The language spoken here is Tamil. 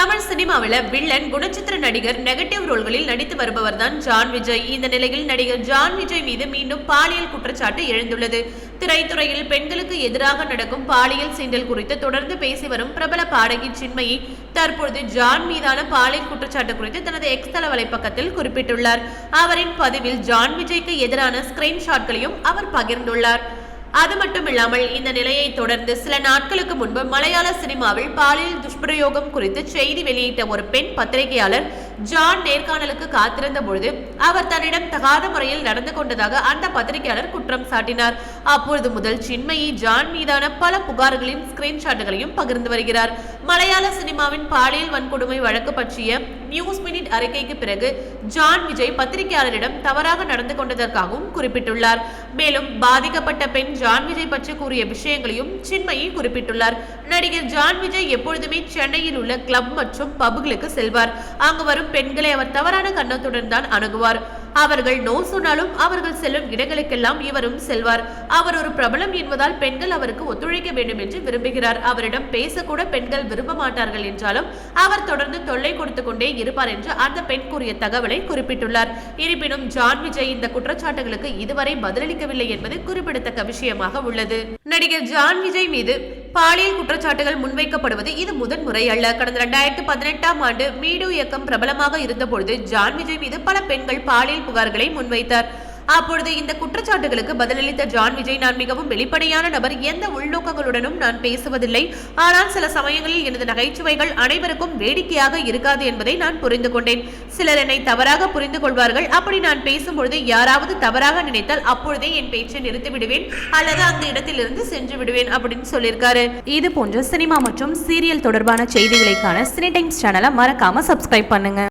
தமிழ் சினிமாவில் வில்லன் குணச்சித்திர நடிகர் நெகட்டிவ் ரோல்களில் நடித்து வருபவர் தான் ஜான் விஜய். இந்த நிலையில் நடிகர் ஜான் விஜய் மீது மீண்டும் பாலியல் குற்றச்சாட்டு எழுந்துள்ளது. திரைத்துறையில் பெண்களுக்கு எதிராக நடக்கும் பாலியல் சீண்டல் குறித்து தொடர்ந்து பேசி வரும் பிரபல பாடகி சின்மயி தற்பொழுது ஜான் மீதான பாலியல் குற்றச்சாட்டு குறித்து தனது எக்ஸ் தள வலைப்பக்கத்தில் குறிப்பிட்டுள்ளார். அவரின் பதிவில் ஜான் விஜய்க்கு எதிரான ஸ்கிரீன்ஷாட்களையும் அவர் பகிர்ந்துள்ளார். அது மட்டுமில்லாமல் இந்த நிலையை தொடர்ந்து சில நாட்களுக்கு முன்பு மலையாள சினிமாவில் பாலியல் துஷ்பிரயோகம் குறித்து செய்தி வெளியிட்ட ஒரு பெண் பத்திரிகையாளர் ஜான் நேர்காணலுக்கு காத்திருந்த பொழுது அவர் தன்னிடம் தகாத முறையில் நடந்து கொண்டதாக அந்த பத்திரிகையாளர் குற்றம் சாட்டினார். அப்பொழுது முதல் சின்மயி ஜான் மீதான பல புகார்களின் ஸ்கிரீன்ஷாட்டுகளையும் பகிர்ந்து வருகிறார். மலையாள சினிமாவின் பாலியல் வன்கொடுமை வழக்கு பற்றிய நியூஸ் மினிட் அறிக்கைக்கு பிறகு ஜான் விஜய் பத்திரிகையாளரிடம் தவறாக நடந்து கொண்டதற்காகவும் குறிப்பிட்டுள்ளார். மேலும் பாதிக்கப்பட்ட பெண் ஜான் விஜய் பற்றி கூறிய விஷயங்களையும் சின்மயி குறிப்பிட்டுள்ளார். நடிகர் ஜான் விஜய் எப்பொழுதுமே சென்னையில் உள்ள கிளப் மற்றும் பபுகளுக்கு செல்வார். அங்கு வரும் பெண்களை அவர் தவறான கண்ணத்துடன் தான் அணுகுவார். அவர்கள் நோ சொன்னாலும் அவர்கள் செல்லும் இடங்களுக்கெல்லாம் இவரும் செல்வார். அவர் ஒரு பிரபலம் என்பதால் பெண்கள் அவருக்கு ஒத்துழைக்க வேண்டும் என்று விரும்புகிறார். அவரிடம் பேசக்கூட பெண்கள் விரும்ப மாட்டார்கள் என்றாலும் அவர் தொடர்ந்து தொல்லை கொடுத்து கொண்டே இருப்பார் என்று அந்த பெண் கூறிய தகவலை குறிப்பிட்டுள்ளார். இருப்பினும் ஜான் விஜய் இந்த குற்றச்சாட்டுகளுக்கு இதுவரை பதிலளிக்கவில்லை என்பது குறிப்பிடத்தக்க விஷயமாக உள்ளது. நடிகர் ஜான் விஜய் மீது பாலியல் குற்றச்சாட்டுகள் முன்வைக்கப்படுவது இது முதன் முறை அல்ல. கடந்த இரண்டாயிரத்து பதினெட்டாம் ஆண்டு மீடு இயக்கம் பிரபலமாக இருந்தபொழுது ஜான் விஜய் மீது பல பெண்கள் பாலியல் புகார்களை முன்வைத்தார். அப்பொழுது இந்த குற்றச்சாட்டுகளுக்கு பதிலளித்த ஜான் விஜய் நான் மிகவும் வெளிப்படையான நபர். எந்த உள்நோக்கங்களுடனும் நான் பேசுவதில்லை. ஆனால் சில சமயங்களில் எனது நகைச்சுவைகள் அனைவருக்கும் வேடிக்கையாக இருக்காது என்பதை நான் புரிந்து கொண்டேன். சிலர் என்னை தவறாக புரிந்து கொள்வார்கள். அப்படி நான் பேசும்பொழுது யாராவது தவறாக நினைத்தால் அப்பொழுதே என் பேச்சை நிறுத்தி விடுவேன். அல்லது அந்த இடத்திலிருந்து சென்று விடுவேன் அப்படின்னு சொல்லியிருக்காரு. இது போன்ற சினிமா மற்றும் சீரியல் தொடர்பான செய்திகளைக்கான சினி டைம்ஸ் சேனலை மறக்காம சப்ஸ்கிரைப் பண்ணுங்க.